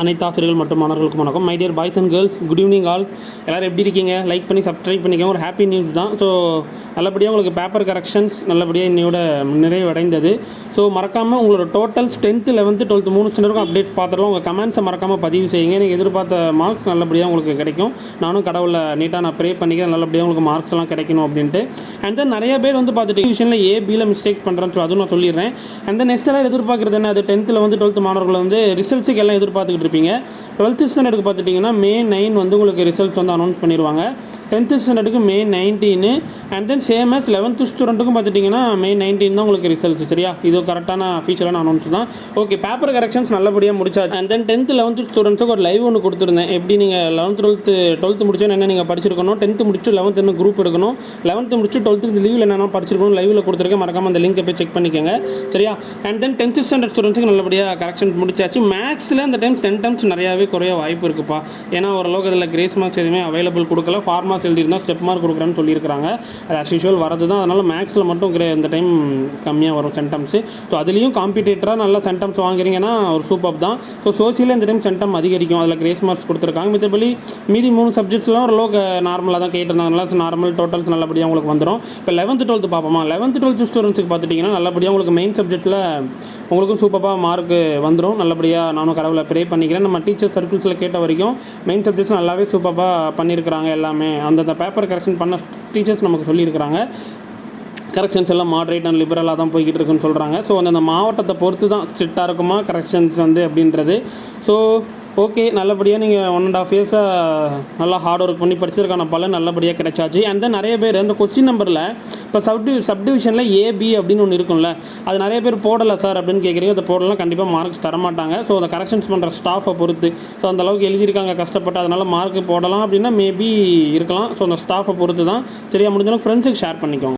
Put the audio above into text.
அனைத்து ஆசிரியர்கள் மற்றும் மாணவர்களுக்கும் வணக்கம். My dear boys and girls good evening all எல்லோரும் எப்படி இருக்கீங்க? லைக் பண்ணி சப்ஸ்கிரைப் பண்ணிக்கோங்க. ஒரு ஹாப்பி நியூஸ் தான். ஸோ நல்லபடியாக உங்களுக்கு பேப்பர் கரெக்ஷன்ஸ் நல்லபடியாக இன்னையோட நிறைவடைந்தது. ஸோ மறக்காமல் உங்களோட டோட்டல்ஸ் டென்த்து லெவன்த்து டுவெல்த்து மூணு ஸ்டாண்டர்டும் அப்டேட் பார்த்துருவோம் உங்கள் கமெண்ட்ஸை மறக்காமல் பதிவு செய்யுங்க. நீங்கள் எதிர்பார்த்த மார்க்ஸ் நல்லபடியாக உங்களுக்கு கிடைக்கும். நானும் கடவுளை நீட்டாக நான் ப்ரே பண்ணிக்கிறேன். நல்லபடியாக உங்களுக்கு மார்க்ஸ்லாம் கிடைக்கணும் அப்படின்ட்டு. அண்ட் தென் நிறைய பேர் வந்து பார்த்துட்டு விஷயத்தில் ஏ பியில் மிஸ்டேக்ஸ் பண்ணுறேன்னு ஸோ அதுவும் நான் சொல்லிடுறேன். அண்ட் தென் நெக்ஸ்ட் எல்லாம் எதிர்பார்க்குறது என்ன? அது டென்த்தில் வந்து டுவெல்த்து மாணவர்கள் வந்து ரிசல்ட்ஸுக்கு எல்லாம் எதிர்பார்த்துக்கிட்டு இருப்பீங்க டுவெல்த்து ஸ்டாண்டர்டுக்கு பார்த்துட்டிங்கன்னா மே நைன் வந்து உங்களுக்கு ரிசல்ட்ஸ் வந்து அனௌன்ஸ் பண்ணிடுவாங்க tenth ஸ்டாண்டர்டுக்கு May nineteen and then same as eleventh ஸ்டூடெண்ட்டுக்கும் பார்த்துட்டிங்கன்னா மே நைன்டீன் தான் உங்களுக்கு ரிசல்ட் சரியா? இது கரெக்டான ஃபீச்சரான அனௌன்ஸ் தான். ஓகே பேப்பர் கரெக்ஷன்ஸ் நல்லபடியாக முடிச்சாச்சு. அண்ட் தென் டென்த்து லெவன்த்து ஸ்டூடெண்ட்ஸுக்கு ஒரு லைவ் ஒன்று கொடுத்துருந்தேன். எப்படி நீங்கள் லெவன்த் டுவெல்த்து டுவெல்த்து முடிச்சோன்னு என்ன நீங்கள் படிச்சிருக்கணும்? டென்த்து முடிச்சு லெவன்த் என்ன குரூப் எடுக்கணும் லெவன்த்து முடிச்சு டுவெல்த்து லீவில் என்னென்ன படிச்சிருக்கணும். லைவில் கொடுத்துருக்கேன். மறக்காம அந்த லிங்கை போய் செக் பண்ணிக்கோங்க. சரியா? அண்ட் தென் டென்த்து ஸ்டாண்டர்ட் ஸ்டூடெண்ட்ஸுக்கு நல்லபடியாக கரெக்ஷன் முடிச்சாச்சு. மேக்ஸில் இந்த டைம் சென்டம்ஸ் நிறையாவே குறைய வாய்ப்பு இருக்குப்பா. ஏன்னா ஓரளவுக்கு அதில் கிரேஸ் மார்க்ஸ் எதுவுமே அவைலபிள் கொடுக்கல. மார்க்ஸ் எழுதியிருந்தா ஸ்டெப் மார்க் கொடுக்குறேன்னு சொல்லியிருக்காங்க அது as usual வரது தான். அதனால் மேக்ஸில் மட்டும் கிரே இந்த டைம் கம்மியாக வரும் சென்டம்ஸு ஸோ அதுலேயும் காம்படிட்டராக நல்லா சென்டம்ஸ் வாங்குறீங்கன்னா ஒரு சூப்பர் தான். ஸோ சோசியலில் இந்த டைம் சென்டம் அதிகரிக்கும். அதில் கிரேஸ் மார்க்ஸ் கொடுத்துருக்காங்க. மித்தபடி மீதி மூணு சப்ஜெக்ட்ஸ்லாம் ஓரளவுக்கு நார்மலாக தான் கேட்டிருந்தாங்க நார்மல் டோட்டல்ஸ் நல்லபடியாக உங்களுக்கு வந்துடும் இப்போ லெவன்த்து டுவெல்த்து பார்ப்போமா? லெவன்த்து டுவெல்த்து ஸ்டூடெண்ட்ஸுக்கு பார்த்துட்டிங்கன்னா நல்லபடியாக உங்களுக்கு மெயின் சப்ஜெக்ட்டில் உங்களுக்கும் சூப்பராக மார்க் வந்துடும் நல்லபடியாக நானும் கடவுளை ப்ரே பண்ணிக்கிறேன். நம்ம டீச்சர் சர்க்கிள்ஸில் கேட்ட வரைக்கும் மெயின் சப்ஜெக்ட்ஸ் நல்லாவே சூப்பராக பண்ணியிருக்கிறாங்க எல்லாமே. அந்தந்த பேப்பர் கரெக்ஷன் பண்ண டீச்சர்ஸ் நமக்கு சொல்லியிருக்கிறாங்க. கரெக்ஷன்ஸ் எல்லாம் மாட்ரேட் அண்ட் லிபரலாக தான் போய்கிட்டு இருக்குன்னு சொல்கிறாங்க ஸோ அந்தந்த மாவட்டத்தை பொறுத்து தான் ஸ்ட்ரிக்டாக இருக்குமா கரெக்ஷன்ஸ் வந்து அப்படின்றது. ஸோ ஓகே நல்லபடியாக நீங்கள் ஒன் அண்ட் ஆஃப் இயர்ஸாக நல்லா ஹார்ட் ஒர்க் பண்ணி படிச்சதுக்கான பலன் நல்லபடியாக கிடைச்சாச்சு. அண்ட் தென் நிறைய பேர் அந்த கொஸ்டின் நம்பரில் இப்போ சப்டி சப்டிவிஷனில் ஏபி அப்படின்னு ஒன்று இருக்கும்ல அது நிறைய பேர் போடலை சார் அப்படின்னு கேட்குறீங்க அதை போடலாம் கண்டிப்பாக மார்க்ஸ் தரமாட்டாங்க. ஸோ அந்த கரெக்ஷன்ஸ் பண்ணுற ஸ்டாஃபை பொறுத்து ஸோ அந்த அளவுக்கு எழுதியிருக்காங்க கஷ்டப்பட்டு அதனால் மார்க் போடலாம் அப்படின்னா மேபி இருக்கலாம். ஸோ அந்த ஸ்டாஃபை பொறுத்து தான் சரியா முடிஞ்சளவுக்கு ஃப்ரெண்ட்ஸுக்கு ஷேர் பண்ணிக்கோங்க.